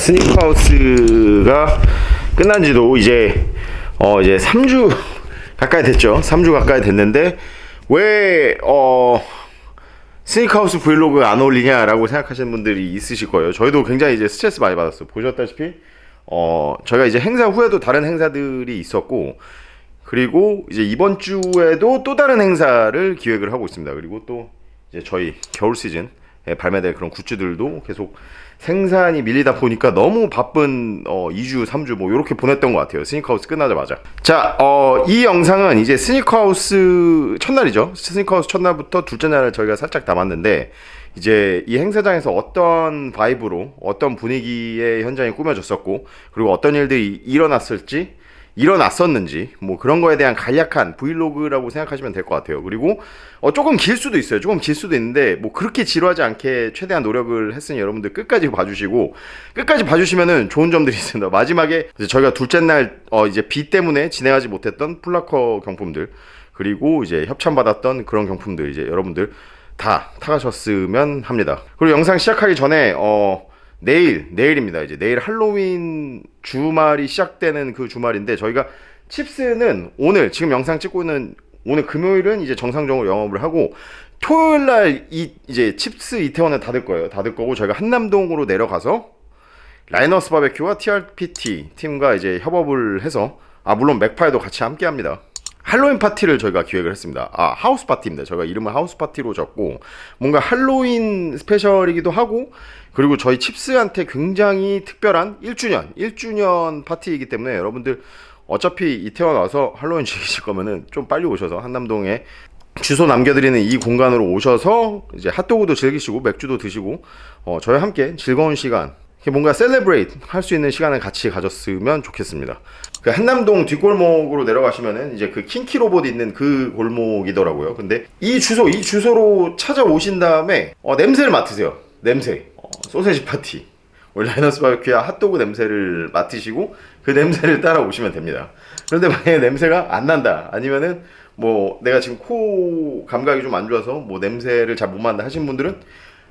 스니커하우스가 끝난 지도 이제 어 이제 3주 가까이 됐죠. 3주 가까이 됐는데 왜 어 스니커하우스 브이로그 안 올리냐라고 생각하시는 분들이 있으실 거예요. 저희도 굉장히 이제 스트레스 많이 받았어요. 보셨다시피 어 저희가 이제 행사 후에도 다른 행사들이 있었고 그리고 이제 이번 주에도 또 다른 행사를 기획을 하고 있습니다. 그리고 또 이제 저희 겨울 시즌에 발매될 그런 굿즈들도 계속 생산이 밀리다 보니까 너무 바쁜 어 2주, 3주 뭐 이렇게 보냈던 것 같아요. 스니커하우스 끝나자마자. 자, 어, 이 영상은 이제 스니커하우스 첫날이죠. 스니커하우스 첫날부터 둘째 날을 저희가 살짝 담았는데 이제 이 행사장에서 어떤 바이브로 어떤 분위기의 현장이 꾸며졌었고 그리고 어떤 일들이 일어났을지 일어났었는지 뭐 그런 거에 대한 간략한 브이로그라고 생각하시면 될 것 같아요. 그리고 어 조금 길 수도 있어요. 조금 길 수도 있는데 뭐 그렇게 지루하지 않게 최대한 노력을 했으니 여러분들 끝까지 봐주시고 끝까지 봐주시면은 좋은 점들이 있습니다. 마지막에 저희가 둘째 날 어 이제 비 때문에 진행하지 못했던 플라커 경품들 그리고 이제 협찬 받았던 그런 경품들 이제 여러분들 다 타가셨으면 합니다. 그리고 영상 시작하기 전에 어 내일 내일입니다. 이제 내일 할로윈 주말이 시작되는 그 주말인데 저희가 칩스는 오늘 지금 영상 찍고 있는 오늘 금요일은 이제 정상적으로 영업을 하고 토요일 날 이 이제 칩스 이태원을 닫을 거예요. 닫을 거고 저희가 한남동으로 내려가서 라이너스 바베큐와 TRPT 팀과 이제 협업을 해서 아 물론 맥파이도 같이 함께 합니다. 할로윈 파티를 저희가 기획을 했습니다. 아, 하우스 파티입니다. 저희가 이름을 하우스 파티로 적고 뭔가 할로윈 스페셜이기도 하고 그리고 저희 칩스한테 굉장히 특별한 1주년, 1주년 파티이기 때문에 여러분들 어차피 이태원 와서 할로윈 즐기실 거면은 좀 빨리 오셔서 한남동에 주소 남겨드리는 이 공간으로 오셔서 이제 핫도그도 즐기시고 맥주도 드시고 어, 저희 함께 즐거운 시간 뭔가 셀레브레이트 할 수 있는 시간을 같이 가졌으면 좋겠습니다. 그 한남동 뒷골목으로 내려가시면은 이제 그 킹키 로봇 있는 그 골목이더라고요. 근데 이 주소 이 주소로 찾아오신 다음에 어, 냄새를 맡으세요. 냄새 어, 소세지 파티 원래 라이너스 바베큐야 핫도그 냄새를 맡으시고 그 냄새를 따라오시면 됩니다. 그런데 만약에 냄새가 안 난다 아니면은 뭐 내가 지금 코 감각이 좀 안 좋아서 뭐 냄새를 잘 못 맡는다 하신 분들은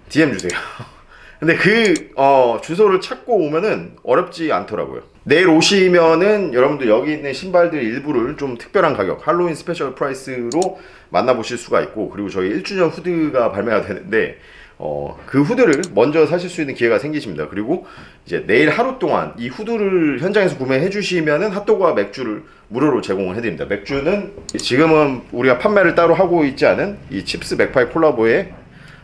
DM 주세요. 근데 그 어, 주소를 찾고 오면은 어렵지 않더라고요. 내일 오시면은 여러분들 여기 있는 신발들 일부를 좀 특별한 가격, 할로윈 스페셜 프라이스로 만나보실 수가 있고 그리고 저희 1주년 후드가 발매가 되는데 어, 그 후드를 먼저 사실 수 있는 기회가 생기십니다. 그리고 이제 내일 하루 동안 이 후드를 현장에서 구매해 주시면은 핫도그와 맥주를 무료로 제공을 해드립니다. 맥주는 지금은 우리가 판매를 따로 하고 있지 않은 이 칩스 맥파이 콜라보의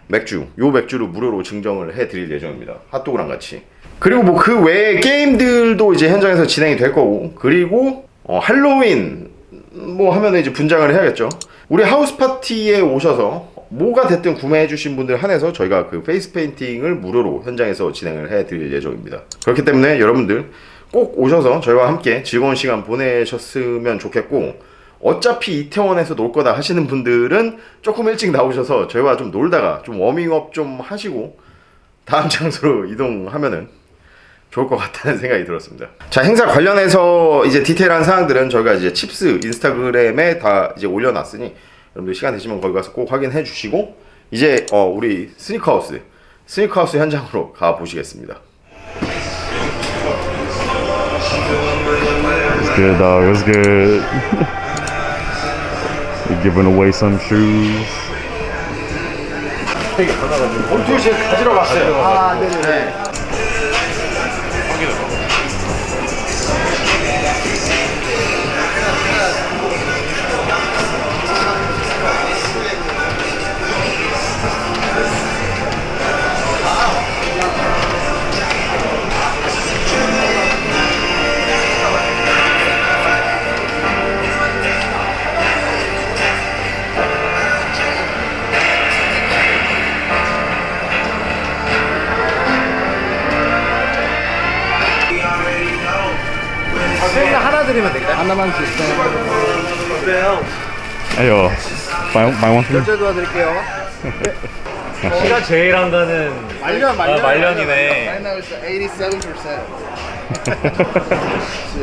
맥주, 요 맥주를 무료로 증정을 해드릴 예정입니다. 핫도그랑 같이. 그리고 뭐 그 외에 게임들도 이제 현장에서 진행이 될 거고, 그리고 어, 할로윈 뭐 하면은 이제 분장을 해야겠죠. 우리 하우스 파티에 오셔서 뭐가 됐든 구매해 주신 분들 한해서 저희가 그 페이스 페인팅을 무료로 현장에서 진행을 해 드릴 예정입니다. 그렇기 때문에 여러분들 꼭 오셔서 저희와 함께 즐거운 시간 보내셨으면 좋겠고 어차피 이태원에서 놀 거다 하시는 분들은 조금 일찍 나오셔서 저희와 좀 놀다가 좀 워밍업 좀 하시고 다음 장소로 이동하면은 좋을 것 같다는 생각이 들었습니다. 자 행사 관련해서 이제 디테일한 사항들은 저희가 이제 칩스 인스타그램에 다 이제 올려놨으니 여러분들 시간 되시면 거기 가서 꼭 확인해 주시고 이제 어 우리 스니커하우스 스니커하우스 현장으로 가 보시겠습니다. Good dog, it was good. You're giving away some shoes. 지금 가지러 갔어요. 아 네네. 하나 드리면 될까요? 하나만 주세요. Buy, buy one for me? 결제 도와드릴게요. 시가 제일 한다는 말년 아, 말년이네. Right now it's 87%.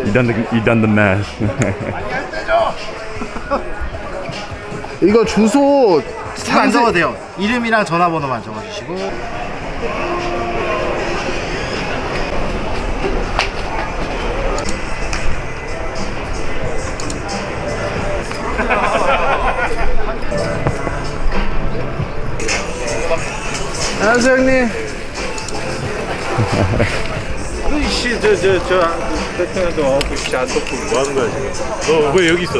You done the, you done the math. 이거 주소 안 적어도 돼요. 이름이랑 전화번호만 적어주시고. 안녕하세요 형님 씨, 저, 저, 저, 베트남도 와갖고 씨, 안 덮고 뭐 하는 거야, 지금? 너 왜 여기 있어?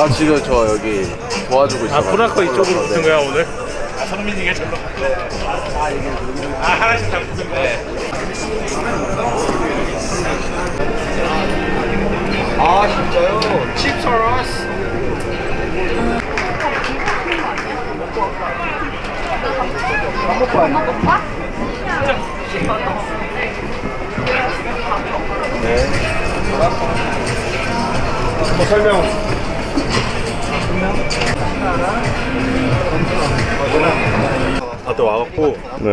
아 지금 저 여기 도와주고 있어요 아, 보라커 이쪽으로 붙은 거야, 오늘? 아, 성민이가 저거. 아, 하나씩 다 붙은 거야? 설명. 다들 와갖고 네.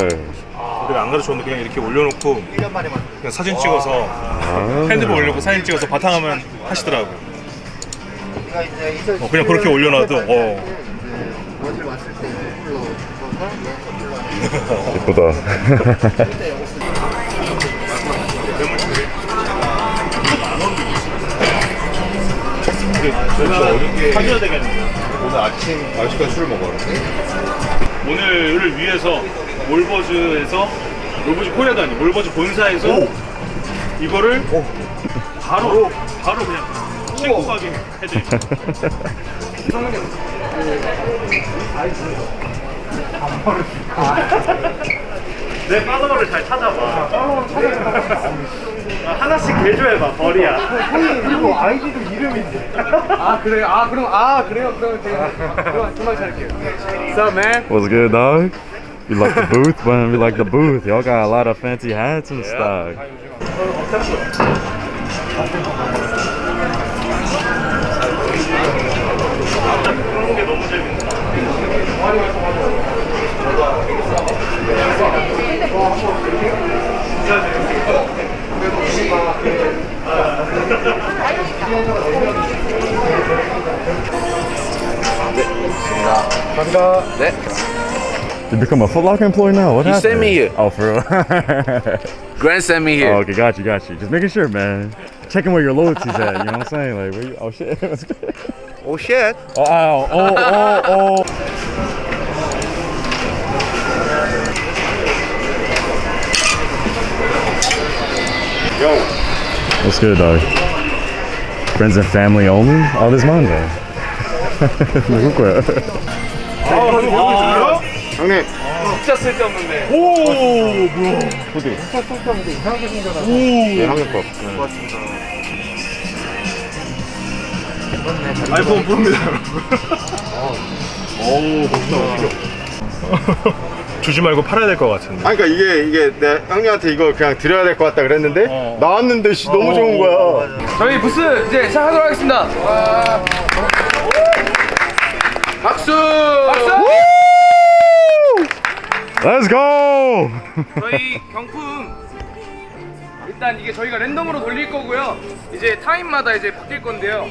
우리가 안 가르쳤는데 그냥 이렇게 올려놓고 그냥 사진 찍어서 핸드폰 올려놓고 사진 찍어서 바탕화면 하시더라고. 어, 그냥 그렇게 올려놔도 어, 예쁘다. 사줘야 되겠네. 오늘 아침 아직까지 술 먹어요. 오늘을 위해서 몰버즈에서 몰버즈 코리아도 아니고 몰버즈 본사에서 이거를 바로 바로 그냥 신고 가게 해드릴게요. 내 팔로워를 잘 찾아봐. 팔로워 찾아봐. 하나씩 개조해봐, 벌이야. 아 그래요? 아 그럼 아 그래요? 그럼 제가 그럼 금방 찾을게요 What's up man? What's good, dog? You like the booth, man? We like the booth. Y'all got a lot of fancy hats and stuff. 그런 게 너무 재밌 네. You become a Foot Locker employee now? What He happened? sent me here. Oh, for real? Grant sent me oh, here okay, got you, got you. Just making sure, man. Checking where your loyalty's at. You know what I'm saying? Like, where you? Oh shit. That's good. 오 쉣. Oh, ow. oh, oh, oh. Yo. What's good, dog? Friends and family only? Oh, this Monday. 누구 거야? 형님 진짜 쓸데없는데 네, 형님 거 아이폰 부릅니다, 여러분. 오, 멋있다, 멋있다. 주지 말고 팔아야 될 것 같은데. 아니 그러니까 이게 이게 내 형님한테 이거 그냥 드려야 될 것 같다 그랬는데 어. 나왔는데 씨 너무 좋은 거야 저희 부스 이제 시작하도록 하겠습니다 와. 박수 박수 Let's go! 저희 경품 일단 이게 저희가 랜덤으로 돌릴 거고요. 이제 타임마다 이제 바뀔 건데요.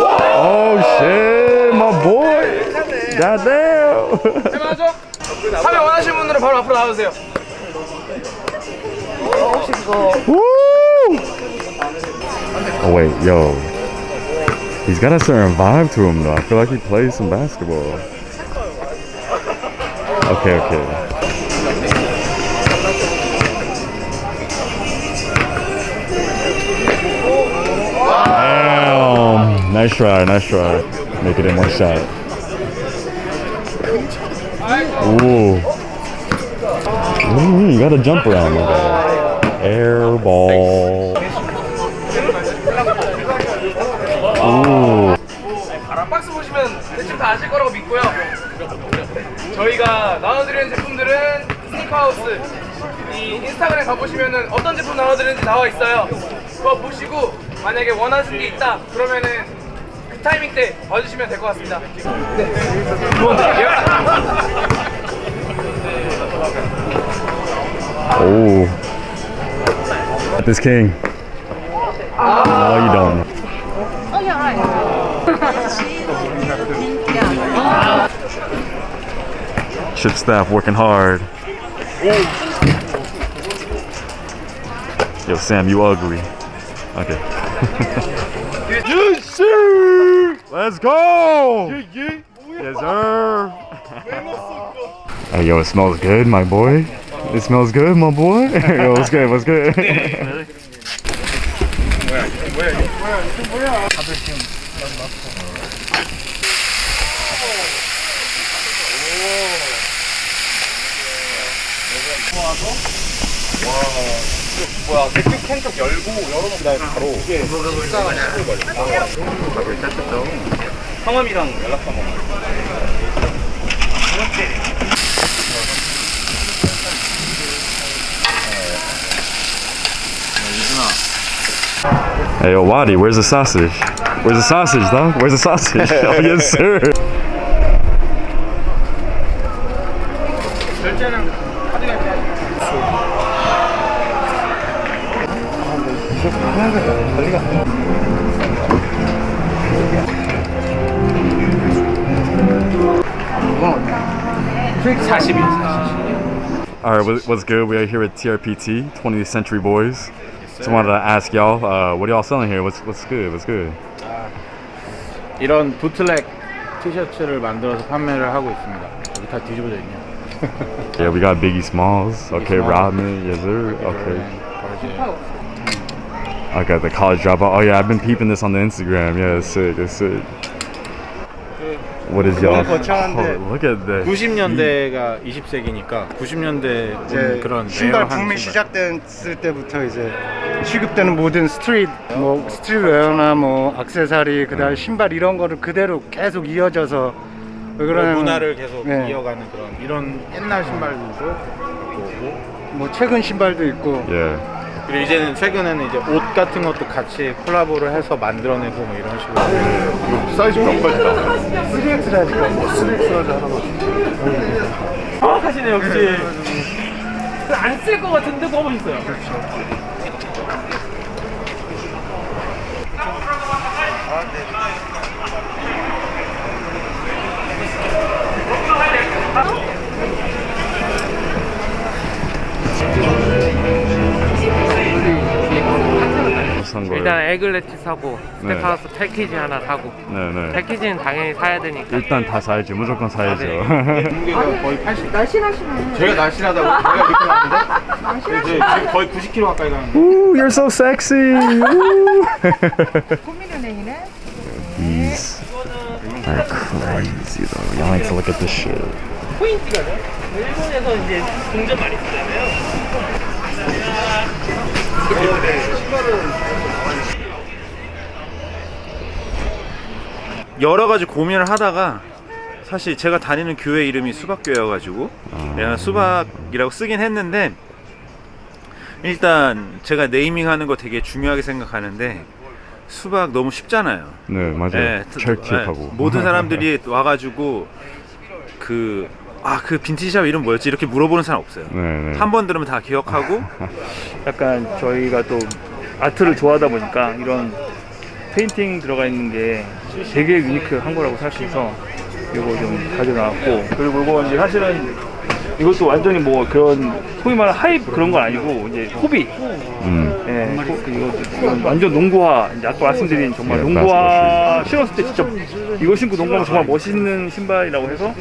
Oh shit, my boy! Goddamn! 해봐죠. 참여 원하시는 분들은 바로 앞으로 나와주세요. Woo! Oh wait, yo. He's got a certain vibe to him though. I feel like he plays some basketball. Okay, okay. Nice try, nice try. Make it in one shot. Ooh. Ooh, you got a jump around like that. Air ball. Ooh. 박스 보시면 대충 다 아실 거라고 믿고요. 저희가 나눠드리는 제품들은 스니커하우스 이 인스타그램 가보시면은 어떤 제품 나눠드리는지 나와 있어요. 그거 보시고 만약에 원하시는 게 있다 그러면은 그 타이밍 때 와주시면 될 것 같습니다. 네. 두번 드릴게요. Oh. This king. No, you don't. Oh, yeah, right. Ship staff working hard. Yo, Sam, you ugly. Okay. yes, sir. Let's go. Yes, sir. hey, yo, it smells good, my boy. It smells good, my boy. yo, what's good? What's good? 뭐야 맥주 캔 쪽 열고 열어놓고 그다음에 바로 이게 식사가 시골 걸려 밥을 땄었죠 성함이랑 연락처 한번 hey, yo, Wadi, where's the sausage? Where's the sausage, dog? Where's the sausage? oh, yes, sir. right, what- what's good? We are here with TRPT, 20th Century Boys. Just wanted to ask y'all, uh, what are y'all selling here? What's what's good? What's good? 이런 부틀렉 티셔츠를 만들어서 판매를 하고 있습니다. 여기 다 뒤집어져 있네요. Yeah, we got Biggie Smalls. Okay, Rodman, yes sir. Okay, I got the college dropout. Oh yeah, I've been peeping this on the Instagram. Yeah, it's sick. It's sick. What is y'all? 거창한데. Oh, look at that. 90년대가 20세기니까 90년대 이제 그런 신발 레어한 붐이 신발. 시작됐을 때부터 이제 취급되는 모든 스트릿 뭐 스트릿웨어나 뭐 액세서리 그다음 에 신발 이런 거를 그대로 계속 이어져서 왜 그런 그러냐면 문화를 계속 네. 이어가는 그런 이런 옛날 신발들도 갖고 오고 뭐 최근 신발도 있고 Yeah. 그리고 이제는 최근에는 이제 옷 같은 것도 같이 콜라보를 해서 만들어내고 뭐 이런 식으로 사이즈 몇 가지 나와요? 3X라니까 뭐 3X라지 하나 정확하시네 역시. 안 쓸 것 같은데 너무 멋있어요. 산 거예요? 일단 에글레트 사고 네. 스테카우스 패키지 하나 사고 네네. 패키지는 당연히 사야 되니까 일단 다 사야죠. 무조건 사야죠. 무게가 거의 80 날씬하시네 제가 날씬하다고? 제가 나왔는데? 이제 지금 거의 90kg 가까이 가는데 Ooh, you're so sexy. Ooh. 국민은행이네. These are crazy though. Y'all need to look at this shit. 포인트가요? 일본에서 이제 동전 많이 쓰잖아요 여러 가지 고민을 하다가 사실 제가 다니는 교회 이름이 수박교회여가지고 그냥 수박이라고 쓰긴 했는데 일단 제가 네이밍하는 거 되게 중요하게 생각하는데 수박 너무 쉽잖아요. 네 맞아요. 예, 철틱하고. 예, 모든 사람들이 와가지고 그 아 그 빈티지샵 이름 뭐였지 이렇게 물어보는 사람 없어요. 네네. 한 번 들으면 다 기억하고 약간 저희가 또 아트를 좋아하다 보니까 이런 페인팅 들어가 있는 게 되게 유니크한 거라고 생각해서 이거 좀 가져나왔고 그리고 이거 이제 사실은 이것도 완전히 뭐 그런 소위 말하는 하이브 그런 건 아니고 이제 호비 음. 예, 호- 그 이거 완전 농구화 이제 아까 말씀드린 정말 예, 농구화 신었을 때 진짜 이거 신고 농구하면 정말 멋있는 신발이라고 해서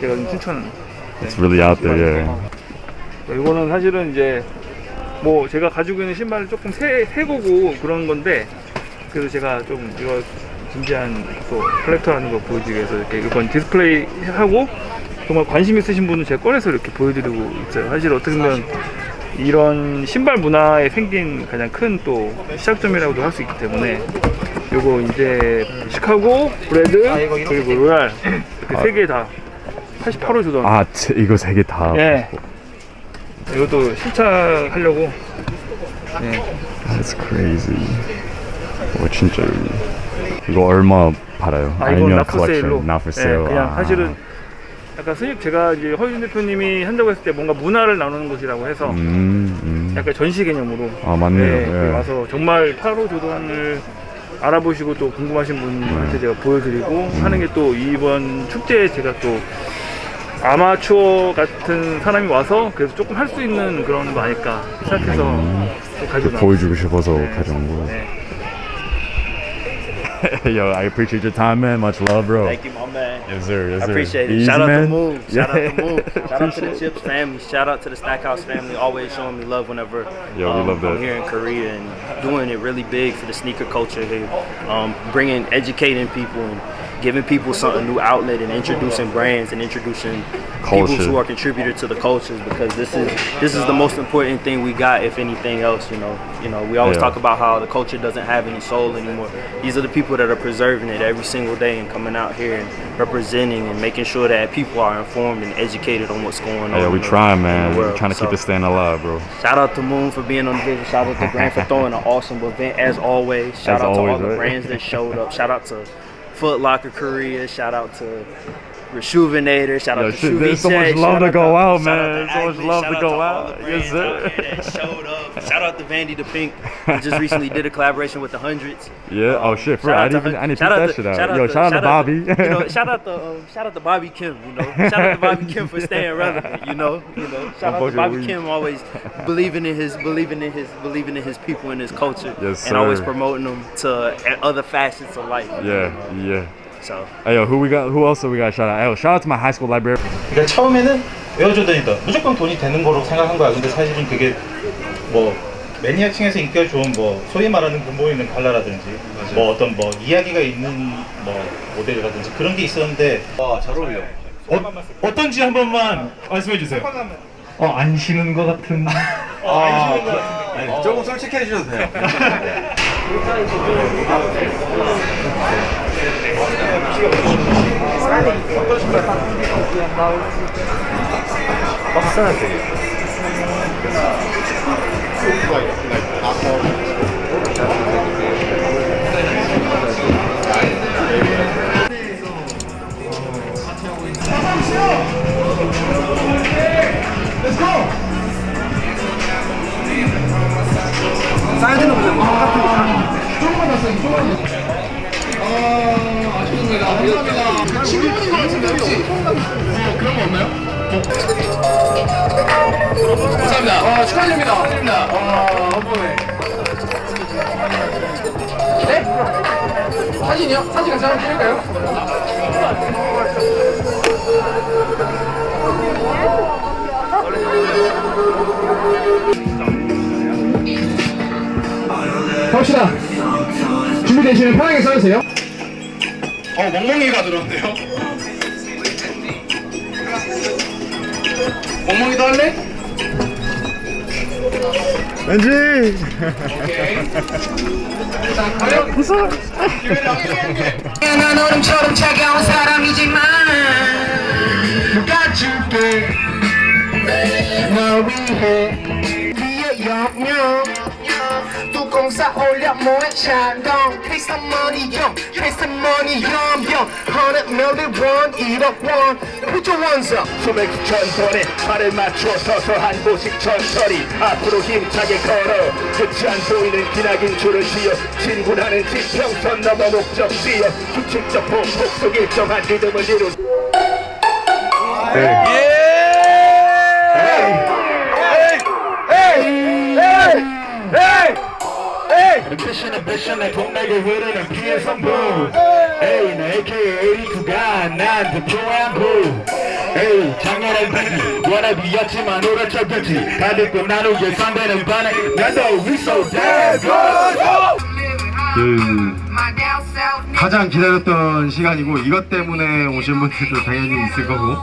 제가 좀 추천 It's really out there. Yeah. 이거는 사실은 이제 뭐 제가 가지고 있는 신발을 조금 새, 새 거고 그런 건데 그래서 제가 좀 이거 진지한 또 컬렉터라는 거 보여드리기 위해서 이렇게 이건 디스플레이 하고 정말 관심 있으신 분은 제가 꺼내서 이렇게 보여드리고 있어요. 사실 어떻게 보면 이런 신발 문화에 생긴 가장 큰 또 시작점이라고도 할 수 있기 때문에 요거 이제 시카고, 브레드, 그리고 로얄 이렇게 세 개다 88호 주던 아 치- 이거 세 개 다. 예. 이것도 신차하려고 That's crazy. 와 진짜 이거 얼마 팔아요? 아 이건 아니면 나프세일로 not for sale. 예, 그냥 아. 사실은 약간 스님 제가 이제 허윤 대표님이 한다고 했을 때 뭔가 문화를 나누는 곳이라고 해서 음, 음. 약간 전시 개념으로 아, 맞네요. 네, 예. 와서 정말 8호 조던을 알아보시고 또 궁금하신 네. 분한테 제가 보여드리고 음. 하는 게 또 이번 축제에 제가 또 아마추어 같은 사람이 와서 그래서 조금 할 수 있는 그런 거 아닐까 생각해서 또 가지고. 음. 보여주고 싶어서 네. 가져온 거. 네. Yo, I appreciate your time, man. Much love, bro. Thank you, my man. Yes, sir. Yes, I sir. appreciate it. Easy, Shout out man. to Moon. Shout out to Moon. Shout out to the. Chips family. Shout out to the Stackhouse family. Always showing me love whenever Yo, we um, love that. I'm here in Korea and doing it really big for the sneaker culture here. Um, bringing, educating people and giving people something new outlet and introducing brands and introducing people who are contributor to the cultures because this is this is the most important thing we got if anything else you know you know we always Yeah. talk about how the culture doesn't have any soul anymore these are the people that are preserving it every single day and coming out here and representing and making sure that people are informed and educated on what's going on Yeah, we in trying, man. We're trying to keep So, this stand alive, bro. Shout out to Moon for being on the vision. Shout out to Grant for throwing an awesome event as always. Shout As out to always, all the brands that showed up. Shout out to Foot Locker Korea. Shout out to Rejuvenator. Shout out to shit, there's so much love Shout to go out, shout man. to So much love Shout to go out. the Yes, sir. out showed up. Shout out to Vandy the Pink. We just recently did a collaboration with the Hundreds. Yeah. Oh shit, for Shout I even I Hun- didn't that to- shit out. Yo, shout out to Bobby. you know, shout out to um, shout out to Bobby Kim. You know, shout out to Bobby Kim for staying relevant. You know, you know, shout out to Bobby Kim always believing in his believing in his believing in his people and his culture, Yes, and always promoting them to other facets of life. Yeah, yeah. So Hey, yo, who we got? Who else do we got? Shout out. Hey, yo, shout out to my high school librarian. 그러니까 처음에는 에어조던이다 무조건 돈이 되는 거로 생각한 거야 근데 사실은 그게 뭐 매니아층에서 인기가 좋은 뭐 소위 말하는 근본 있는 칼라라든지 뭐 어떤 뭐 이야기가 있는 뭐 모델이라든지 그런 게 있었는데 와잘 어울려 어, 떤지 한 번만 말씀해 주세요 어, 안 쉬는 것 같은 어, 안 쉬는 것 같은데 조금 솔직해 주셔도 돼요. 박사야 되게. 사이드는 그냥 똑같은 뭐 거 사는 건데. 감사합니다. 어, 축하드립니다. 축하드립니다. 어, 한 번에. 네? 사진이요? 사진 같이 한번 찍을까요? 갑시다. 준비되시면 편하게 써주세요. 어 멍멍이가 들어왔네요 멍멍이도 할래? 왠지. 난 얼음처럼 차가운 사람이지만 가줄게 널 위해 위에 영영 뚜껑 쌓올려 모에 찬동. Pay some money 용 Pay some money 영영 100 million 원 1억 원. Put your ones up. 소맥 천번에 발을 맞춰 서서 한 보씩 천천히 앞으로 힘차게 걸어. 끝이 안 보이는 기나긴 줄을 지어 진군하는 지평선 넘어 목적지어. 규칙적 보폭 속 일정한 리듬을 이룬 미 션은 미션에 동맥을 흐르는 피해 선부 에이 나 AKA 82가 난 대표한 부 에이 작년엔 백이 워너비였지만 올해 철벽지 다들 또 나누게 상대는 반해 난도 we so damn good. 그 가장 기다렸던 시간이고 이것 때문에 오신 분들도 당연히 있을 거고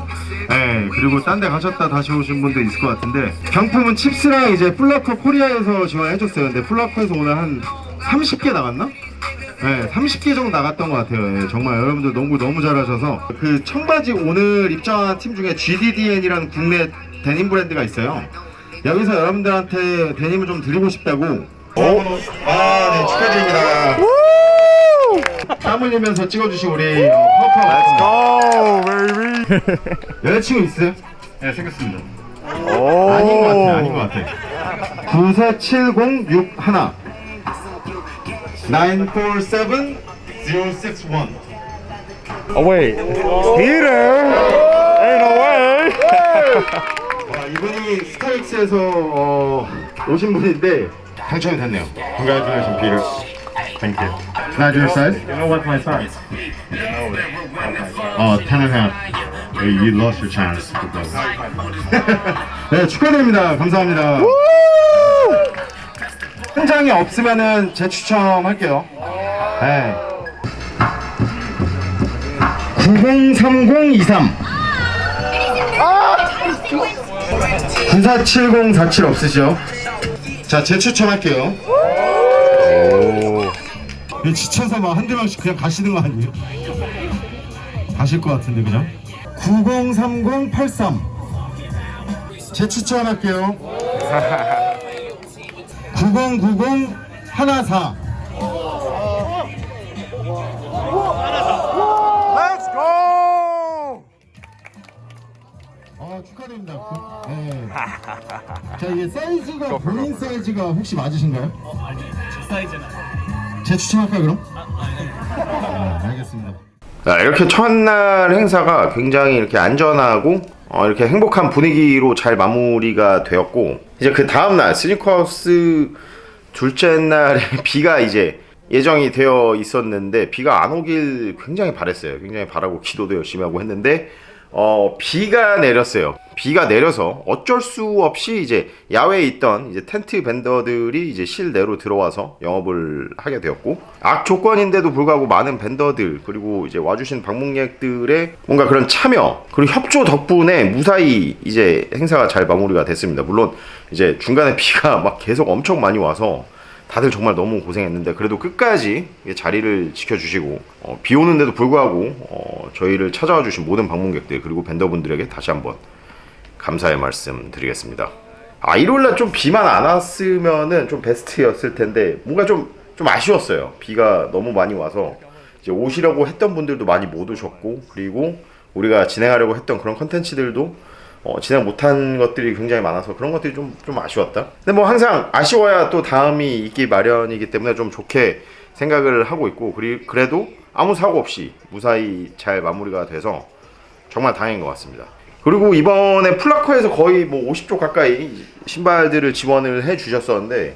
예 그리고 딴 데 가셨다 다시 오신 분도 있을 것 같은데 경품은 칩스랑 이제 플라커 코리아에서 지원해줬어요 근데 플라커에서 오늘 한 30개 나갔나? 네, 30개 정도 나갔던 것 같아요. 예, 정말 여러분들 농구 너무 잘하셔서 그 청바지 오늘 입장한 팀 중에 GDDN이라는 국내 데님 브랜드가 있어요. 여기서 여러분들한테 데님을 좀 드리고 싶다고. 아, 네, 축하드립니다. 땀 흘리면서 찍어주신 우리 어, 파파. Let's go, baby. 여자친구 있으세요? 네, 생겼습니다. 오. 아닌 것 같아, 아닌 것 같아. 947061 947061 Oh wait. Peter. Ain't no way. 와, 이분이 스타렉스에서 어, 오신 분인데 당첨이 됐네요. Congratulations, Peter. Thank you. Not your size? You know what my size? 어, 10 and a half. You lost your chance. 네, 축하드립니다. 감사합니다. 한 장이 없으면은 재추첨할게요. 네. 903023 947047 없으시죠? 자, 재추첨할게요. 오. 지쳐서 막 한두 명씩 그냥 가시는 거 아니에요? 가실 것 같은데 그냥 903083 재추천할게요 9090 14 Let's go. 아 축하드립니다 그- 네. 자 이게 사이즈가 본인 사이즈가 혹시 맞으신가요? 사이즈는 재추천할까요 그럼? 네, 알겠습니다 자, 이렇게 첫날 행사가 굉장히 이렇게 안전하고 어, 이렇게 행복한 분위기로 잘 마무리가 되었고 이제 그 다음 날 스니커하우스 둘째 날에 비가 이제 예정이 되어 있었는데 비가 안 오길 굉장히 바랬어요. 굉장히 바라고 기도도 열심히 하고 했는데 어, 비가 내렸어요. 비가 내려서 어쩔 수 없이 이제 야외에 있던 이제 텐트 벤더들이 이제 실내로 들어와서 영업을 하게 되었고 악 조건인데도 불구하고 많은 벤더들 그리고 이제 와주신 방문객들의 뭔가 그런 참여 그리고 협조 덕분에 무사히 이제 행사가 잘 마무리가 됐습니다. 물론 이제 중간에 비가 막 계속 엄청 많이 와서 다들 정말 너무 고생했는데 그래도 끝까지 이 자리를 지켜주시고 어, 비 오는데도 불구하고 어, 저희를 찾아와 주신 모든 방문객들 그리고 벤더분들에게 다시 한번 감사의 말씀 드리겠습니다. 아 일요일날 좀 비만 안 왔으면은 좀 베스트였을 텐데 뭔가 좀 좀 아쉬웠어요. 비가 너무 많이 와서 이제 오시려고 했던 분들도 많이 못 오셨고 그리고 우리가 진행하려고 했던 그런 컨텐츠들도 어, 진행 못한 것들이 굉장히 많아서 그런 것들이 좀, 좀 아쉬웠다. 근데 뭐 항상 아쉬워야 또 다음이 있기 마련이기 때문에 좀 좋게 생각을 하고 있고 그리, 그래도 아무 사고 없이 무사히 잘 마무리가 돼서 정말 다행인 것 같습니다. 그리고 이번에 플라커에서 거의 뭐 50조 가까이 신발들을 지원을 해 주셨었는데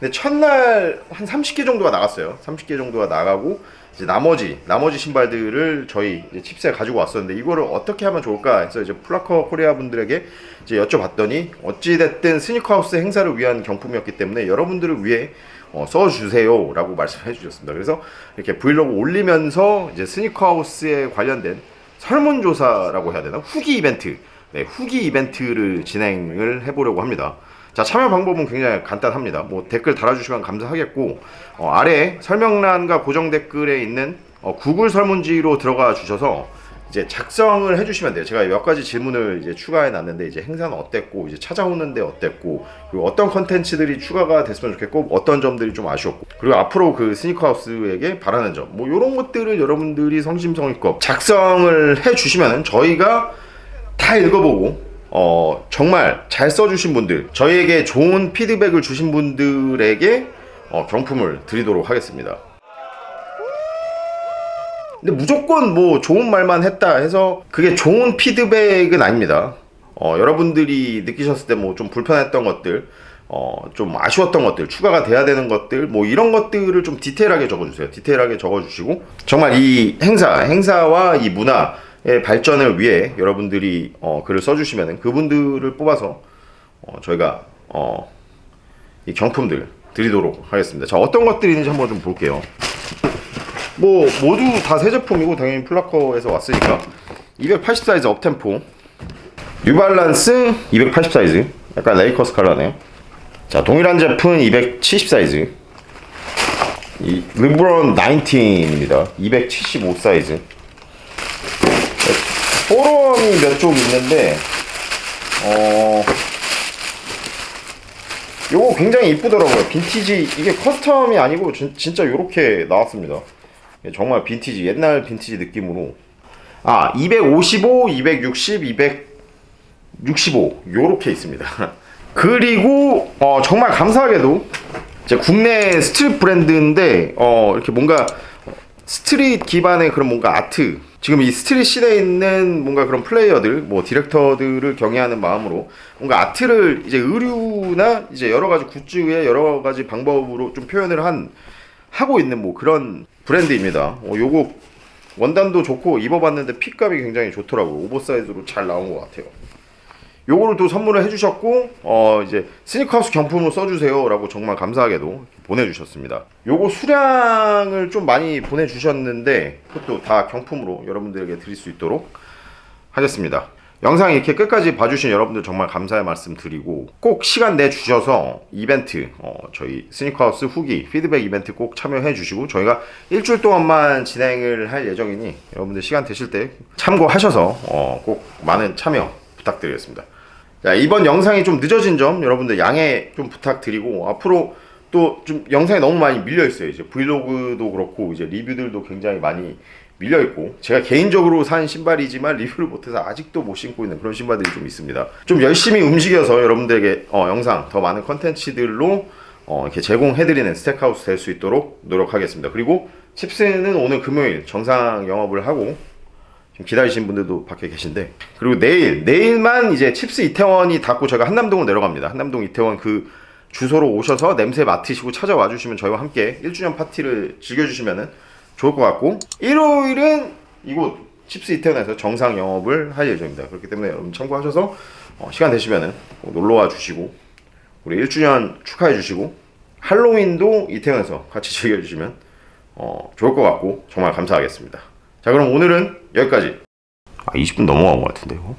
근데 첫날 한 30개 정도가 나갔어요. 30개 정도가 나가고 이제 나머지 나머지 신발들을 저희 칩스에 가지고 왔었는데 이거를 어떻게 하면 좋을까 해서 이제 플라커 코리아 분들에게 이제 여쭤봤더니 어찌 됐든 스니커하우스 행사를 위한 경품이었기 때문에 여러분들을 위해 어, 써주세요라고 말씀해 주셨습니다. 그래서 이렇게 브이로그 올리면서 이제 스니커하우스에 관련된 설문조사라고 해야 되나 후기 이벤트 네, 후기 이벤트를 진행을 해보려고 합니다. 자 참여 방법은 굉장히 간단합니다. 뭐 댓글 달아주시면 감사하겠고 어, 아래 설명란과 고정 댓글에 있는 어, 구글 설문지로 들어가 주셔서 이제 작성을 해주시면 돼요. 제가 몇 가지 질문을 이제 추가해 놨는데 이제 행사는 어땠고 이제 찾아오는데 어땠고 그리고 어떤 컨텐츠들이 추가가 됐으면 좋겠고 어떤 점들이 좀 아쉬웠고 그리고 앞으로 그 스니커하우스에게 바라는 점 뭐 이런 것들을 여러분들이 성심성의껏 작성을 해주시면은 저희가 다 읽어보고 어 정말 잘 써주신 분들 저희에게 좋은 피드백을 주신 분들에게 어, 경품을 드리도록 하겠습니다. 근데 무조건 뭐 좋은 말만 했다 해서 그게 좋은 피드백은 아닙니다. 어, 여러분들이 느끼셨을 때 뭐 좀 불편했던 것들, 어, 좀 아쉬웠던 것들, 추가가 돼야 되는 것들, 뭐 이런 것들을 좀 디테일하게 적어주세요. 디테일하게 적어주시고 정말 이 행사, 행사와 이 문화의 발전을 위해 여러분들이 어, 글을 써주시면 그분들을 뽑아서 어, 저희가 어, 이 경품들 드리도록 하겠습니다. 자 어떤 것들이 있는지 한번 좀 볼게요. 뭐 모두 다 새 제품이고 당연히 플라커에서 왔으니까 280 사이즈 업템포 뉴발란스 280 사이즈 약간 레이커스 컬러네요 자 동일한 제품 270 사이즈 이 르브론 19입니다 275 사이즈 포럼이 몇 쪽 있는데 어 요거 굉장히 이쁘더라고요. 빈티지 이게 커스텀이 아니고 진, 진짜 요렇게 나왔습니다. 예, 정말 빈티지 옛날 빈티지 느낌으로. 아 255, 260, 265 요렇게 있습니다. 그리고 어, 정말 감사하게도 이제 국내 스트릿 브랜드인데 어, 이렇게 뭔가 스트릿 기반의 그런 뭔가 아트 지금 이 스트릿 시대에 있는 뭔가 그런 플레이어들 뭐 디렉터들을 경애하는 마음으로 뭔가 아트를 이제 의류나 이제 여러 가지 굿즈의 여러 가지 방법으로 좀 표현을 한 하고 있는 뭐 그런 브랜드입니다. 어, 요거 원단도 좋고 입어봤는데 핏감이 굉장히 좋더라고요. 오버사이즈로 잘 나온 것 같아요. 요거를 또 선물을 해주셨고 어 이제 스니커하우스 경품으로 써주세요라고 정말 감사하게도 보내주셨습니다. 요거 수량을 좀 많이 보내주셨는데 그것도 다 경품으로 여러분들에게 드릴 수 있도록 하겠습니다. 영상 이렇게 끝까지 봐주신 여러분들 정말 감사의 말씀 드리고 꼭 시간 내 주셔서 이벤트 어, 저희 스니커하우스 후기 피드백 이벤트 꼭 참여해 주시고 저희가 일주일 동안만 진행을 할 예정이니 여러분들 시간 되실 때 참고하셔서 어, 꼭 많은 참여 부탁드리겠습니다. 자, 이번 영상이 좀 늦어진 점 여러분들 양해 좀 부탁드리고 앞으로 또 좀 영상이 너무 많이 밀려 있어요. 이제 브이로그도 그렇고 이제 리뷰들도 굉장히 많이 밀려 있고 제가 개인적으로 산 신발이지만 리뷰를 못해서 아직도 못 신고 있는 그런 신발들이 좀 있습니다. 좀 열심히 움직여서 여러분들에게 어, 영상 더 많은 컨텐츠들로 어, 이렇게 제공해드리는 스택하우스 될 수 있도록 노력하겠습니다. 그리고 칩스는 오늘 금요일 정상 영업을 하고 지금 기다리신 분들도 밖에 계신데 그리고 내일 내일만 이제 칩스 이태원이 닫고 저희가 한남동으로 내려갑니다. 한남동 이태원 그 주소로 오셔서 냄새 맡으시고 찾아와 주시면 저희와 함께 1주년 파티를 즐겨주시면 좋을 것 같고 일요일은 이곳 칩스 이태원에서 정상 영업을 할 예정입니다. 그렇기 때문에 여러분 참고하셔서 어, 시간 되시면은 꼭 놀러와 주시고 우리 1주년 축하해 주시고 할로윈도 이태원에서 같이 즐겨주시면 어, 좋을 것 같고 정말 감사하겠습니다. 자 그럼 오늘은 여기까지. 아 20분 넘어간 것 같은데 이거.